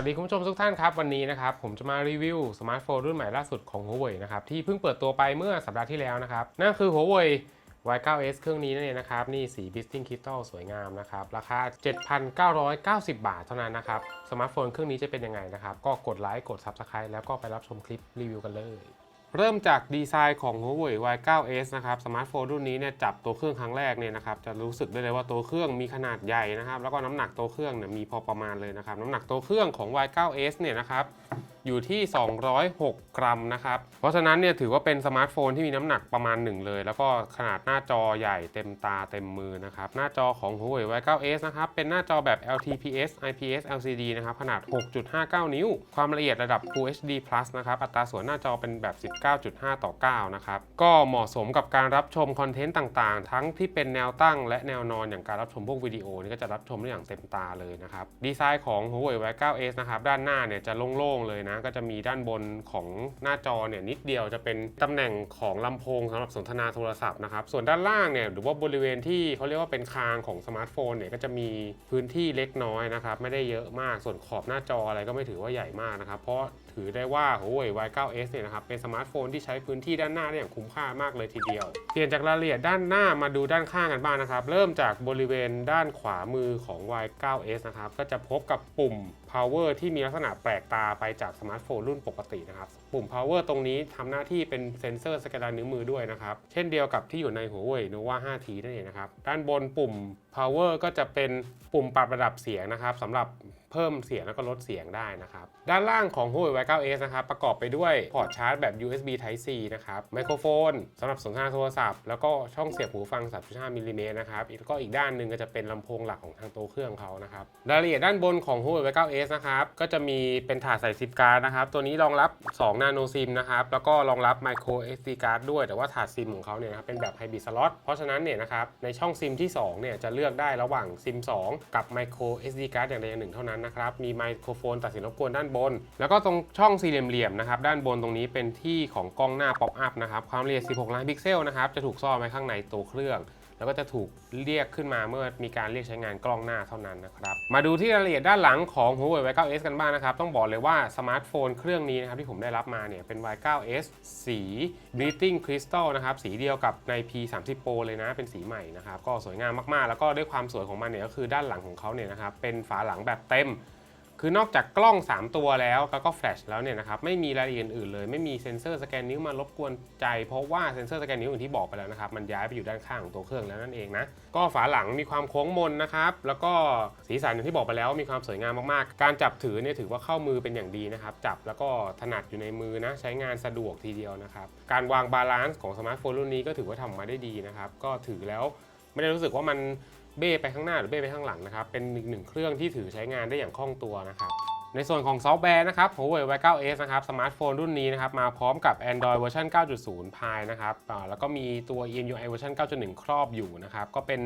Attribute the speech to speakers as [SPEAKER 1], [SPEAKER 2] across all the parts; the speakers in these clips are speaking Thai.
[SPEAKER 1] วัสดีคุณผู้ชมทุกท่านครับ วันนี้นะครับผมจะมารีวิวสมาร์ทโฟนรุ่นใหม่ล่าสุดของ Huawei นะครับที่เพิ่งเปิดตัวไปเมื่อสัปดาห์ที่แล้วนะครับ นั่นคือ Huawei Y9s เครื่องนี้นั่นเองนะครับ นี่สี Bisting Crystal สวยงามนะครับ ราคา 7,990 บาทเท่านั้นนะครับ สมาร์ทโฟนเครื่องนี้จะเป็นยังไงนะครับ ก็กดไลค์กด Subscribe แล้วก็ไปรับชมคลิปรีวิวกันเลย เริ่มจากดีไซน์ของ Huawei Y9s นะครับสมาร์ทโฟนรุ่นนี้เนี่ยจับตัวเครื่องครั้งแรกเนี่ยนะครับจะรู้สึกได้เลยว่าตัวเครื่องมีขนาดใหญ่นะครับ แล้วก็น้ำหนักตัวเครื่องเนี่ยมีพอประมาณเลยนะครับ น้ำหนักตัวเครื่องของ Y9s เนี่ยนะครับ อยู่ที่ 206 กรัมนะครับ เพราะฉะนั้นเนี่ยถือว่าเป็นสมาร์ทโฟนที่มีน้ำหนักประมาณหนึ่งเลย แล้วก็ขนาดหน้าจอใหญ่เต็มตาเต็มมือนะครับ หน้าจอของ Huawei Y9s นะครับ เป็นหน้าจอแบบ LTPS IPS LCD นะครับ ขนาด 6.59 นิ้ว ความละเอียดระดับ Full HD Plus นะครับ อัตราส่วนหน้าจอเป็นแบบ 19.5 ต่อ 9 นะครับ ก็เหมาะสมกับการรับชมคอนเทนต์ต่างๆ ทั้งที่เป็นแนวตั้งและแนวนอนอย่างการรับชมพวกวิดีโอนี่ก็จะรับชมได้อย่างเต็มตาเลยนะครับ ดีไซน์ของ Huawei Y9s นะครับ ด้านหน้าเนี่ยจะโล่งๆเลยนะก็จะมีด้านบนของหน้าจอเนี่ยนิดเดียวจะเป็นตำแหน่งของลำโพงสำหรับสนทนาโทรศัพท์นะครับส่วนด้านล่างเนี่ยหรือว่าบริเวณที่เขาเรียกว่าเป็นคางของสมาร์ทโฟนเนี่ยก็จะมีพื้นที่เล็กน้อยนะครับไม่ได้เยอะมากส่วนขอบหน้าจออะไรก็ไม่ถือว่าใหญ่มากนะครับเพราะถือได้ว่า Huawei Y9s เนี่ยนะครับเป็นสมาร์ทโฟนที่ใช้พื้นที่ด้านหน้าได้อย่างคุ้มค่ามากเลยทีเดียวเปลี่ยนจากรายละเอียดด้านหน้ามาดูด้านข้างกันบ้างนะครับเริ่มจากบริเวณด้านขวามือของ Y9s นะครับก็จะพบกับปุ่ม power ที่มีลักษณะแปลกตาไปจากสมาร์ทโฟนรุ่นปกตินะครับ ปุ่ม power ตรงนี้ทำหน้าที่เป็นเซ็นเซอร์สแกนลายนิ้วมือด้วยนะครับ เช่นเดียวกับที่อยู่ในหัวเว่ย Nova 5T นั่นเองนะครับ ด้านบนปุ่ม power ก็จะเป็นปุ่มปรับระดับเสียงนะครับสำหรับเพิ่มเสียงแล้วก็ลดเสียงได้นะครับ ด้านล่างของ Huawei Y9s นะครับ ประกอบไปด้วยพอร์ตชาร์จแบบ USB Type C นะครับ ไมโครโฟนสำหรับสนทนาโทรศัพท์ แล้วก็ช่องเสียบหูฟัง 3.5มิลลิเมตรนะครับ แล้วก็อีกด้านหนึ่งก็จะเป็นลำโพงหลักของทางตัวเครื่องเขานะครับ รายละเอียดด้านบนของ Huawei Y9s นะครับ ก็จะมีเป็นถาดใส่ซิปการ์ดนะครับ ตัวนี้รองรับ 2 นาโนซิมนะครับ แล้วก็รองรับ Micro SD card ด้วย แต่ว่าถาดซิมของเขาเนี่ยนะครับเป็นแบบ Hybrid Slot เพราะฉะนั้นเนี่ยนะครับ ในช่องซิมที่2เนี่ยจะเลือกได้ระหว่างซิม 2 กับ Micro SD card อย่างใดอย่างหนึ่งเท่านั้นนะครับ มีไมโครโฟนตัดเสียงรบกวนด้านบน แล้วก็ตรงช่องสี่เหลี่ยมๆนะครับ ด้านบนตรงนี้เป็นที่ของกล้องหน้าป๊อปอัพนะครับ ความละเอียด 16 ล้านพิกเซลนะครับ จะถูกซ่อนไว้ข้างในตัวเครื่อง แล้วก็จะถูกเรียกขึ้นมาเมื่อมีการเรียกใช้งานกล้องหน้าเท่านั้นนะครับ มาดูที่รายละเอียดด้านหลังของ Huawei Y9s กันบ้างนะครับ ต้องบอกเลยว่าสมาร์ทโฟนเครื่องนี้นะครับที่ผมได้รับมาเนี่ยเป็น Y9s สี Bleeding Crystal นะครับ สีเดียวกับใน P30 Pro เลยนะ เป็นสีใหม่นะครับ ก็สวยงามมากๆ แล้วก็ด้วยความสวยของมันเนี่ยก็คือด้านหลังของเขาเนี่ยนะครับเป็นฝาหลังแบบเต็ม คือนอกจากกล้อง 3 ตัวแล้วแล้วก็แฟลชแล้วเนี่ยนะครับไม่มีรายละเอียดอื่นเลย ไม่มีเซ็นเซอร์สแกนนิ้วมารบกวนใจ เพราะว่าเซ็นเซอร์สแกนนิ้วอย่างที่บอกไปแล้วนะครับมันย้ายไปอยู่ด้านข้างของตัวเครื่องแล้วนั่นเองนะก็ฝาหลังมีความโค้งมนนะครับแล้วก็สีสันอย่างที่บอกไปแล้วมีความสวยงามมากๆ การจับถือเนี่ยถือว่าเข้ามือเป็นอย่างดีนะครับจับแล้วก็ถนัดอยู่ในมือนะใช้งานสะดวกทีเดียวนะครับการวางบาลานซ์ของสมาร์ทโฟนรุ่นนี้ก็ถือว่าทำมาได้ดีนะครับก็ถือแล้วไม่ได้รู้สึกว่ามัน เบ้ไปข้างหน้าหรือเบ้ไปข้างหลังนะครับ เป็นอีกหนึ่งเครื่องที่ถือใช้งานได้อย่างคล่องตัวนะครับ ในส่วนของซอฟต์แวร์นะครับ Huawei Y9s นะครับ สมาร์ทโฟนรุ่นนี้นะครับ มาพร้อมกับ Android เวอร์ชัน9.0 Pie นะครับแล้วก็มีตัว EMUI เวอร์ชัน9.1 ครอบอยู่นะครับ ก็เป็น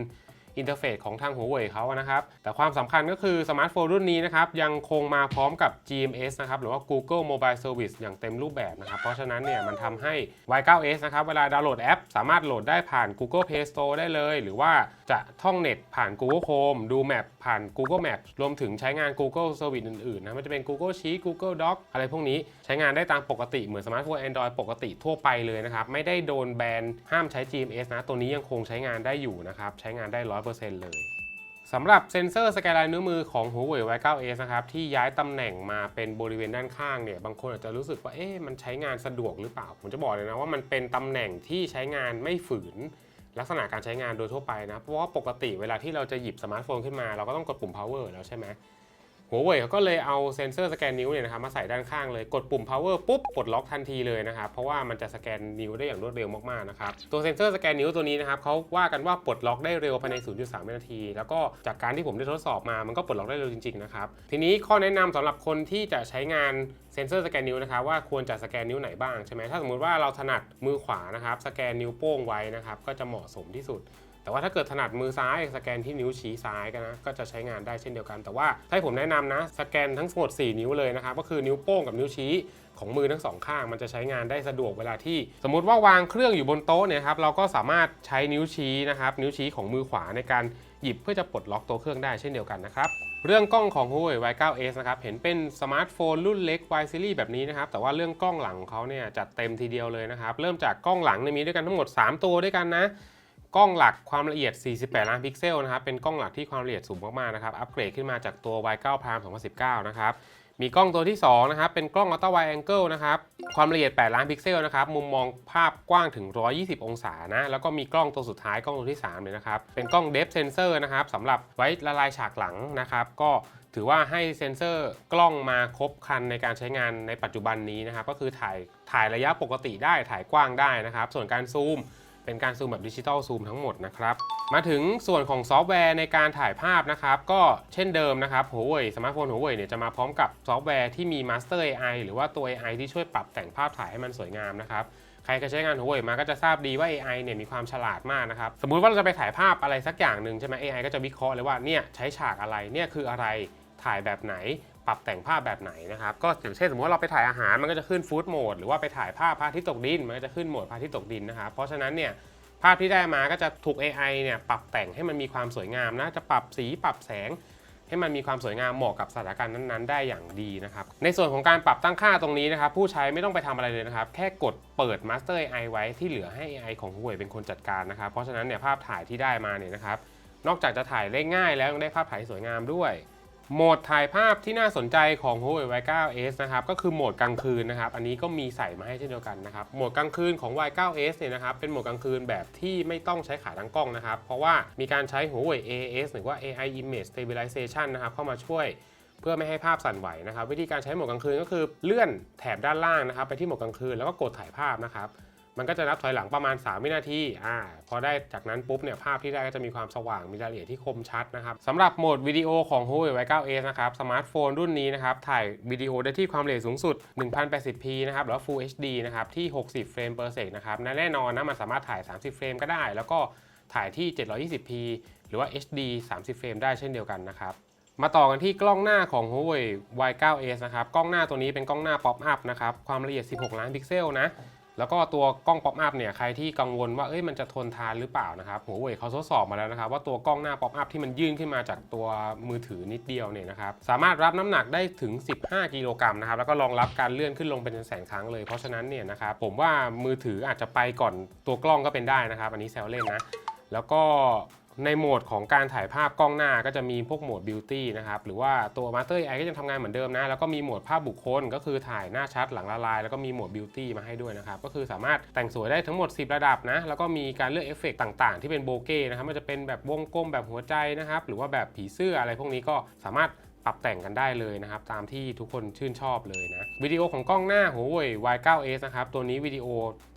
[SPEAKER 1] อินเทอร์เฟซของทางหัวเว่ยเขานะครับ แต่ความสำคัญก็คือสมาร์ทโฟนรุ่นนี้นะครับ ยังคงมาพร้อมกับ GMS นะครับ หรือว่า Google Mobile Service อย่างเต็มรูปแบบนะครับ เพราะฉะนั้นเนี่ยมันทำให้ Y9s นะครับ เวลาดาวน์โหลดแอป สามารถโหลดได้ผ่าน Google Play Store ได้เลย หรือว่าจะท่องเน็ตผ่าน Google Chrome ดูแมป ผ่าน Google Maps รวมถึงใช้งาน Google Service อื่นๆนะมันจะเป็น Google Sheet Google Doc อะไรพวกนี้ใช้งานได้ตามปกติเหมือนสมาร์ทโฟน Android ปกติทั่วไปเลยนะครับ ไม่ได้โดนแบนห้ามใช้ GMS นะ ตัวนี้ยังคงใช้งานได้อยู่นะครับ ใช้งานได้ 100%เลยสำหรับเซ็นเซอร์สแกนลายนิ้วมือของ Huawei Y9s นะครับที่ย้ายตำแหน่งมาเป็นบริเวณด้านข้างเนี่ยบางคนอาจจะรู้สึกว่าเอ๊ะมันใช้งานสะดวกหรือเปล่า ผมจะบอกเลยนะว่ามันเป็นตำแหน่งที่ใช้งานไม่ฝืน ลักษณะการใช้งานโดยทั่วไปนะ เพราะว่าปกติเวลาที่เราจะหยิบสมาร์ทโฟนขึ้นมา เราก็ต้องกดปุ่ม power แล้วใช่ไหม หัวเว่ยเขาก็เลยเอาเซ็นเซอร์สแกนนิ้วเนี่ยนะครับมาใส่ด้านข้างเลยกดปุ่ม power ปุ๊บปลดล็อกทันทีเลยนะครับเพราะว่ามันจะสแกนนิ้วได้อย่างรวดเร็วมากๆนะครับตัวเซ็นเซอร์สแกนนิ้วตัวนี้นะครับเขาว่ากันว่าปลดล็อกได้เร็วภายใน 0.3 วินาที แล้วก็จากการที่ผมได้ทดสอบมามันก็ปลดล็อกได้เร็วจริงๆนะครับทีนี้ข้อแนะนำสำหรับคนที่จะใช้งานเซ็นเซอร์สแกนนิ้วนะครับว่าควรจะสแกนนิ้วไหนบ้างใช่ไหมถ้าสมมุติว่าเราถนัดมือขวานะครับสแกนนิ้วโป้งไว้นะครับก็จะเหมาะสมที่สุด แต่ว่าถ้าเกิดถนัดมือซ้ายสแกนที่นิ้วชี้ซ้ายกันนะก็จะใช้งานได้เช่นเดียวกัน แต่ว่าถ้าให้ผมแนะนำนะ สแกนทั้งหมด 4 นิ้วเลยนะครับก็คือนิ้วโป้งกับนิ้วชี้ของมือทั้งสองข้างมันจะใช้งานได้สะดวกเวลาที่ สมมุติว่าวางเครื่องอยู่บนโต๊ะเนี่ยครับเราก็สามารถใช้นิ้วชี้นะครับนิ้วชี้ของมือขวาในการหยิบเพื่อจะปลดล็อกตัวเครื่องได้เช่นเดียวกันนะครับเรื่องกล้องของ Huawei Y9s นะครับ เห็นเป็นสมาร์ทโฟนรุ่นเล็ก Y series แบบนี้นะครับ แต่ว่าเรื่องกล้องหลังของเขาเนี่ยจัดเต็มทีเดียวเลยนะครับ เริ่มจากกล้องหลังเนี่ยมีด้วยกันทั้งหมด 3 ตัวด้วยกันนะ กล้องหลักความละเอียด 48 ล้านพิกเซลนะครับ เป็นกล้องหลักที่ความละเอียดสูงมากๆนะครับ อัปเกรดขึ้นมาจากตัว Y9 Prime 2019 นะครับ มีกล้องตัวที่ 2 นะครับ เป็นกล้อง Ultra Wide Angle นะครับ ความละเอียด 8 ล้านพิกเซลนะครับ มุมมองภาพกว้างถึง 120 องศานะ แล้วก็มีกล้องตัวสุดท้ายกล้องตัวที่ 3 เลยนะครับ เป็นกล้อง Depth Sensor นะครับสำหรับไว้ละลายฉากหลังนะครับ ก็ถือว่าให้เซ็นเซอร์กล้องมาครบครันในการใช้งานในปัจจุบันนี้นะครับ ก็คือถ่ายถ่ายระยะปกติได้ถ่ายกว้างได้นะครับ ส่วนการซูม เป็นการซูมแบบดิจิตอลซูมทั้งหมดนะครับ มาถึงส่วนของซอฟต์แวร์ในการถ่ายภาพนะครับ ก็เช่นเดิมนะครับ Huawei สมาร์ทโฟน Huawei เนี่ยจะมาพร้อมกับซอฟต์แวร์ที่มี Master AI หรือว่าตัว AI ที่ช่วยปรับแต่งภาพถ่ายให้มันสวยงามนะครับใครเคยใช้งาน Huawei มาก็จะทราบดีว่า AI เนี่ยมีความฉลาดมากนะครับ สมมุติว่าเราจะไปถ่ายภาพอะไรสักอย่างหนึ่งใช่ไหม AI ก็จะวิเคราะห์เลยว่าเนี่ยใช้ฉากอะไรเนี่ยคืออะไรถ่ายแบบไหน ปรับแต่งภาพแบบไหนนะครับ ก็อย่างเช่นสมมติว่าเราไปถ่ายอาหารมันก็จะขึ้นฟู้ดโหมดหรือว่าไปถ่ายภาพพระอาทิตย์ตกดิน มันก็จะขึ้นโหมดพระอาทิตย์ตกดินนะครับเพราะฉะนั้นเนี่ยภาพที่ได้มาก็จะถูก AI เนี่ยปรับแต่งให้มันมีความสวยงามนะจะปรับสีปรับแสง ให้มันมีความสวยงามเหมาะกับสถานการณ์นั้นๆ ได้อย่างดีนะครับ ในส่วนของการปรับตั้งค่าตรงนี้นะครับ ผู้ใช้ไม่ต้องไปทำอะไรเลยนะครับ แค่กดเปิด Master AI ไว้ที่เหลือให้ AI ของ Huawei เป็นคนจัดการนะครับ เพราะฉะนั้นเนี่ยภาพถ่ายที่ได้มาเนี่ยนะครับ นอกจากจะถ่ายได้ง่ายแล้วยังได้ภาพถ่ายสวยงามด้วย โหมดถ่ายภาพที่น่าสนใจของ Huawei Y9s นะครับก็คือโหมดกลางคืนนะครับอันนี้ก็มีใส่มาให้เช่นเดียวกันนะครับโหมดกลางคืนของ Y9s เนี่ยนะครับเป็นโหมดกลางคืนแบบที่ไม่ต้องใช้ขาตั้งกล้องนะครับเพราะว่ามีการใช้ Huawei AS หรือว่า AI Image Stabilization นะครับเข้ามาช่วยเพื่อไม่ให้ภาพสั่นไหวนะครับวิธีการใช้โหมดกลางคืนก็คือเลื่อนแถบด้านล่างนะครับไปที่โหมดกลางคืนแล้วก็กดถ่ายภาพนะครับ มันก็จะนับถอยหลังประมาณ 3 วินาทีอ่าพอได้จากนั้นปุ๊บเนี่ยภาพที่ได้ก็จะมีความสว่างมีรายละเอียดที่คมชัดนะครับสำหรับโหมดวิดีโอของ Huawei Y9s นะครับสมาร์ทโฟนรุ่นนี้นะครับถ่ายวิดีโอได้ที่ความละเอียดสูงสุด 1080p นะครับหรือว่า Full HD นะครับที่ 60 เฟรม per sec นะครับและแน่นอนนะมันสามารถถ่าย 30 เฟรมก็ได้ แล้วก็ถ่ายที่ 720p หรือว่า HD 30 เฟรมได้เช่นเดียวกันนะครับมาต่อกันที่กล้องหน้าของ Huawei Y9s นะครับ กล้องหน้าตัวนี้เป็นกล้องหน้า Pop Up นะครับ ความละเอียด 16 ล้านพิกเซลนะ แล้วก็ตัวกล้องป๊อปอัพเนี่ยใครที่กังวลว่าเอ้ยมันจะทนทานหรือเปล่านะครับหัวเว่ยเขาทดสอบมาแล้วนะครับ ว่าตัวกล้องหน้าป๊อปอัพที่มันยื่นขึ้นมาจากตัวมือถือนิดเดียวเนี่ยนะครับสามารถรับน้ำหนักได้ถึง 15 กิโลกรัมนะครับแล้วก็รองรับการเลื่อนขึ้นลงเป็นแสนครั้งเลยเพราะฉะนั้นเนี่ยนะครับผมว่ามือถืออาจจะไปก่อนตัวกล้องก็เป็นได้นะครับ อันนี้แซวเล่นนะแล้วก็ ในโหมดของการถ่ายภาพกล้องหน้าก็จะมีพวกโหมด Beauty นะครับ หรือว่าตัว Master AI ก็ยังทำงานเหมือนเดิมนะ แล้วก็มีโหมดภาพบุคคล ก็คือถ่ายหน้าชัดหลังละลาย แล้วก็มีโหมด Beauty มาให้ด้วยนะครับ ก็คือสามารถแต่งสวยได้ทั้งหมด 10 ระดับนะ แล้วก็มีการเลือกเอฟเฟกต์ต่างๆ ที่เป็นโบเก้นะครับ มันจะเป็นแบบวงกลมแบบหัวใจนะครับ หรือว่าแบบผีเสื้ออะไรพวกนี้ก็สามารถปรับแต่งกันได้เลยนะครับ ตามที่ทุกคนชื่นชอบเลยนะวิดีโอของกล้องหน้า Huawei Y9s นะครับตัวนี้วิดีโอ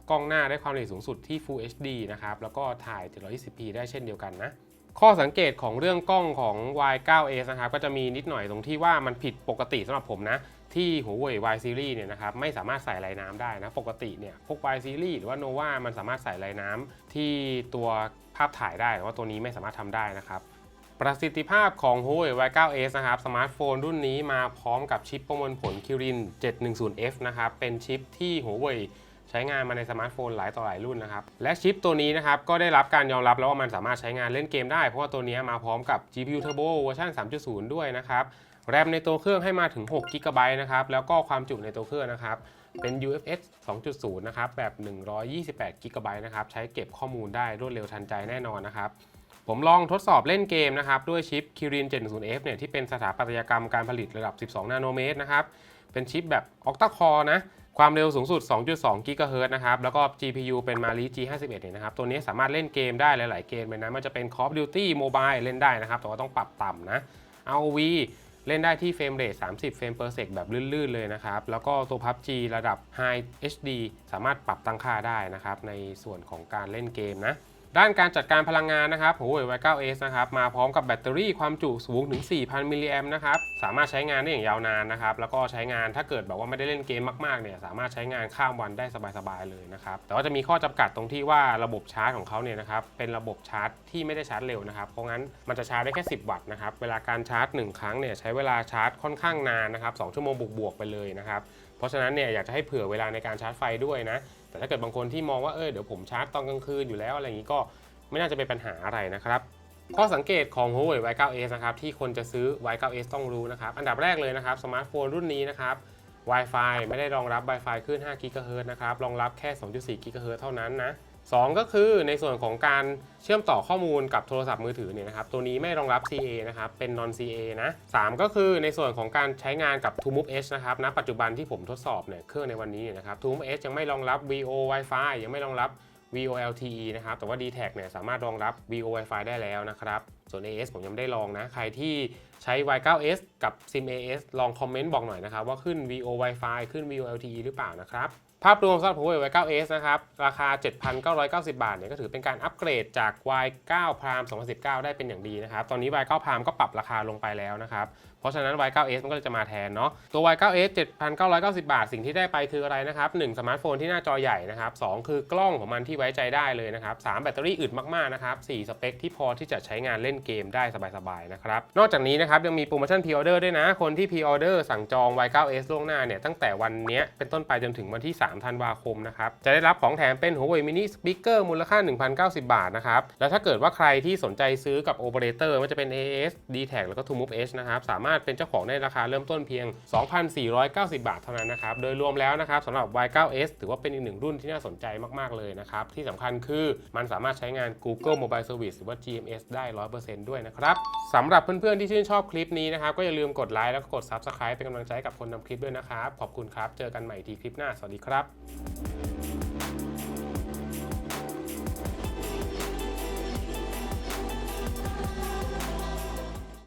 [SPEAKER 1] กล้องหน้าได้ความละเอียดสูงสุดที่ Full HD นะครับ แล้วก็ถ่าย 720p ได้เช่นเดียวกันนะ ข้อสังเกตของเรื่องกล้องของ Y9s นะครับ ก็จะมีนิดหน่อยตรงที่ว่ามันผิดปกติสำหรับผมนะ ที่ Huawei Y Series เนี่ยนะครับ ไม่สามารถใส่ลายน้ำได้นะ ปกติเนี่ยพวก Y Series หรือว่า Nova มันสามารถใส่ลายน้ำที่ตัวภาพถ่ายได้แต่ว่าตัวนี้ไม่สามารถทำได้นะครับประสิทธิภาพของ Huawei Y9s นะครับ สมาร์ทโฟนรุ่นนี้มาพร้อมกับชิปประมวลผล Kirin 710F นะครับ เป็นชิปที่ Huawei ใช้งานมาในสมาร์ทโฟนหลายต่อหลายรุ่นนะครับ และชิปตัวนี้นะครับ ก็ได้รับการยอมรับแล้วว่ามันสามารถใช้งานเล่นเกมได้ เพราะว่าตัวนี้มาพร้อมกับ GPU Turbo เวอร์ชัน3.0 ด้วยนะครับ แรมในตัวเครื่องให้มาถึง6 g b นะครับ แล้วก็ความจุในตัวเครื่องนะครับ เป็น UFS 2.0 นะครับ แบบ 128 g b นะครับ ใช้เก็บข้อมูลได้รวดเร็วทันใจแน่นอนนะครับผมลองทดสอบเล่นเกมนะครับ ด้วยชิป Kirin 710F เนี่ยที่เป็นสถาปัตยกรรมการผลิตระดับ 12 นาโนเมตรนะครับ เป็นชิปแบบ Octa Core นะ ความเร็วสูงสุด 2.2 กิกะเฮิรต์นะครับ แล้วก็ GPU เป็น Mali G51 เนี่ยนะครับ ตัวนี้สามารถเล่นเกมได้หลาย ๆ เกมเลยนะ มันจะเป็น Call of Duty Mobile เล่นได้นะครับ แต่ว่าต้องปรับต่ำนะ ROV เล่นได้ที่เฟรมเรท30 เฟรมเพอร์เซกแบบลื่น ๆ เลยนะครับ แล้วก็ตัว PUBG ระดับ High HD สามารถปรับตั้งค่าได้นะครับ ในส่วนของการเล่นเกมนะ ด้านการจัดการพลังงานนะครับ Huawei Y9s นะครับมาพร้อมกับแบตเตอรี่ความจุสูงถึง 4,000 มิลลิแอมป์นะครับสามารถใช้งานได้อย่างยาวนานนะครับแล้วก็ใช้งานถ้าเกิดแบบว่าไม่ได้เล่นเกมมากๆเนี่ยสามารถใช้งานข้ามวันได้สบายๆเลยนะครับแต่ว่าจะมีข้อจำกัดตรงที่ว่าระบบชาร์จของเขาเนี่ยนะครับเป็นระบบชาร์จที่ไม่ได้ชาร์จเร็วนะครับเพราะงั้นมันจะชาร์จได้แค่ 10 วัตต์นะครับเวลาการชาร์จ 1 ครั้งเนี่ยใช้เวลาชาร์จค่อนข้างนานนะครับ2ชั่วโมงบวกๆไปเลยนะครับ ราะฉะนั้นเนี่ยอยากจะให้เผื่อเวลาในการชาร์จไฟด้วยนะ แต่ถ้าเกิดบางคนที่มองว่าเออเดี๋ยวผมชาร์จตอนกลางคืนอยู่แล้วอะไรอย่างนี้ก็ไม่น่าจะเป็นปัญหาอะไรนะครับข้อสังเกตของ Huawei Y9s นะครับที่คนจะซื้อ Y9s ต้องรู้นะครับ อันดับแรกเลยนะครับสมาร์ทโฟนรุ่นนี้นะครับ Wi-Fi ไม่ได้รองรับ Wi-Fi ขึ้น5 GHz นะครับรองรับแค่ 2.4 GHz เท่านั้นนะ 2 ก็คือในส่วนของการเชื่อมต่อข้อมูลกับโทรศัพท์มือถือเนี่ยนะครับตัวนี้ไม่รองรับ CA นะครับเป็น non CA นะ3ก็คือในส่วนของการใช้งานกับ t o Move Edge นะครับณปัจจุบันที่ผมทดสอบเนี่ยเครื่องในวันนี้เนี่ยนะครับ t o Move Edge ยังไม่รองรับ VO Wi-Fi ยังไม่รองรับ VoLTE นะครับแต่ว่า d t แทเนี่ยสามารถรองรับ VO Wi-Fi ได้แล้วนะครับส่วน AS ผมยังไม่ได้ลองนะ ใครที่ใช้ Y9s กับ SIM AS ลองคอมเมนต์บอกหน่อยนะครับว่าขึ้น VO Wi-Fi ขึ้น VoLTE หรือเปล่านะครับ ภาพรวมสำหรับ Huawei Y9s นะครับ ราคา 7,990 บาทเนี่ยก็ถือเป็นการอัปเกรดจาก Y9 Prime 2019 ได้เป็นอย่างดีนะครับ ตอนนี้ Y9 Prime ก็ปรับราคาลงไปแล้วนะครับ ราะฉะนั้น Y9s มันก็เลยจะมาแทนเนาะตัว Y9s 7,990 บาท สิ่งที่ได้ไปคืออะไรนะครับ1สมาร์ทโฟนที่หน้าจอใหญ่นะครับ2คือกล้องของมันที่ไว้ใจได้เลยนะครับ3แบตเตอรี่อึดมากๆนะครับ4สเปคที่พอที่จะใช้งานเล่นเกมได้สบายๆนะครับนอกจากนี้นะครับยังมีโปรโมชั่นพรีออเดอร์ด้วยนะ คนที่พรีออเดอร์สั่งจอง Y9s ล่วงหน้าเนี่ยตั้งแต่วันนี้เป็นต้นไปจนถึงวันที่3ธันวาคมนะครับจะได้รับของแถมเป็น Huawei Mini Speaker มูลค่า 1,090 บาทนะครับแล้วถ้าเกิดว่าใครที่สนใจซื้อกับโอเปอเรเตอร์ว่าจะเป็น AS d t a c แล้วก็ t o Move Edge นะครับสามารถเป็นเจ้าของในราคาเริ่มต้นเพียง 2,490 บาทเท่านั้นนะครับ โดยรวมแล้วนะครับสำหรับ Y9s ถือว่าเป็นอีกหนึ่งรุ่นที่น่าสนใจมาก ๆ เลยนะครับ ที่สำคัญคือมันสามารถใช้งาน Google Mobile Service หรือว่า GMS ได้ 100%ด้วยนะครับสำหรับเพื่อน ๆ ที่ชื่นชอบคลิปนี้นะครับ ก็อย่าลืมกดไลค์แล้วก็กด Subscribe เป็นกำลังใจให้กับคนทำคลิปด้วยนะครับ ขอบคุณครับ เจอกันใหม่ทีคลิปหน้า สวัสดีครับ